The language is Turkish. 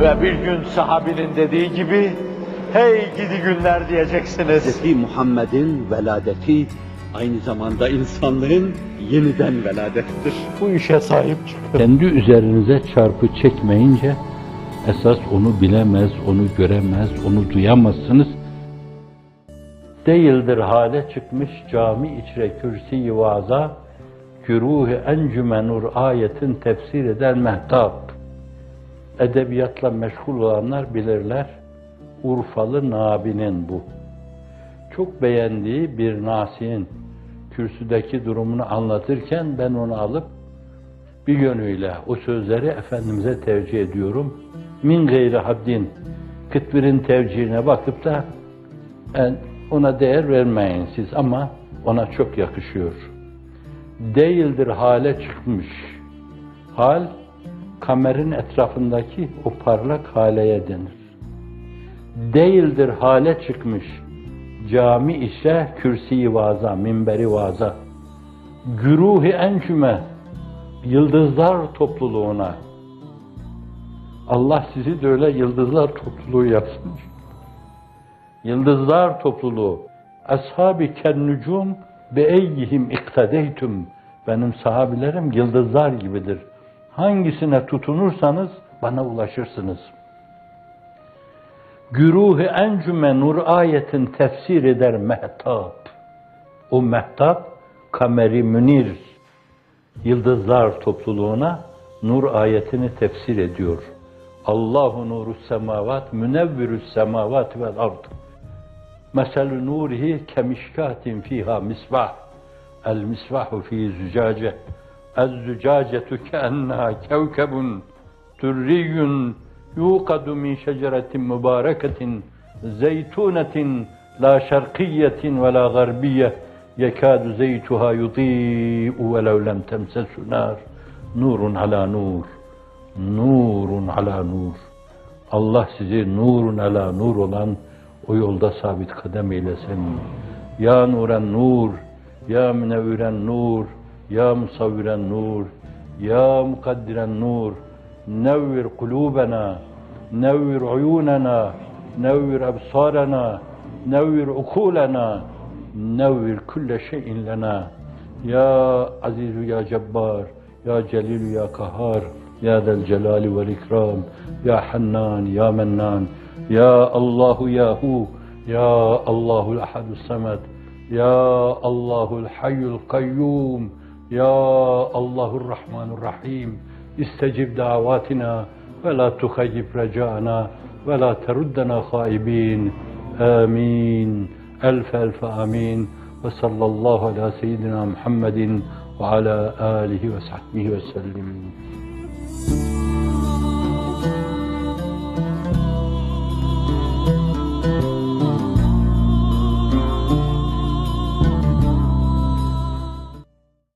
Ve bir gün sahabinin dediği gibi, hey gidi günler diyeceksiniz. Hz. Muhammed'in veladeti aynı zamanda insanlığın yeniden veladettir. Bu işe sahip çıkın. Kendi üzerinize çarpı çekmeyince esas onu bilemez, onu göremez, onu duyamazsınız. Değildir hale çıkmış cami içre kürsi vaza, güruh encümenur ayetin tefsir eder mehtap. Edebiyatla meşgul olanlar bilirler. Urfalı Nabi'nin bu. Çok beğendiği bir Nasi'nin kürsüdeki durumunu anlatırken ben onu alıp bir yönüyle o sözleri Efendimiz'e tevcih ediyorum. Min gayri haddin kıtbirin tevcihine bakıp da "En- ona değer vermeyin siz ama ona çok yakışıyor. Değildir hale çıkmış. Hal, kamerin etrafındaki o parlak haleye denir. Değildir hale çıkmış. Cami ise kürsi vaza, minberi vaza. Güruhi encüme, yıldızlar topluluğuna. Allah sizi de öyle yıldızlar topluluğu yapsın. Yıldızlar topluluğu. Ashab-ı kennucum be eyyihim iktedeytüm. Benim sahabilerim yıldızlar gibidir. Hangisine tutunursanız bana ulaşırsınız. Güruh encüme nur ayetin tefsir eder mehtap. O mehtap kameri münir yıldızlar topluluğuna nur ayetini tefsir ediyor. Allahu nuru semavat münevvirus semavat vel ard. Mesel nurihi kemişkatin fiha misbah. El misbahu fi zücace. Kevkebun türriyun yuqadu min şeceretin mübareketin zeytunetin la şerkiyetin ve la garbiye yekadu zeytuha yudi'u ve lev lem temsesu nar nurun ala nur nurun ala nur Allah sizi nurun ala nur olan o yolda sabit kadem eylesin. Ya nuren nur, ya münevviren nur, يا مصور النور يا مقدر النور نور قلوبنا نور عيوننا نور أبصارنا نور عقولنا نور كل شيء لنا. يا عزيز يا جبار يا جليل يا قهار يا ذا الجلال والإكرام يا حنان يا منان يا الله يا هو يا الله الأحد الصمد يا الله الحي القيوم ya Allahur rahmanur rahim. استجب دعواتنا ولا تخيب رجاءنا ولا تردنا خائبين. آمين. ألف ألف آمين. وصلى الله على سيدنا محمد وعلى آله وصحبه وسلم.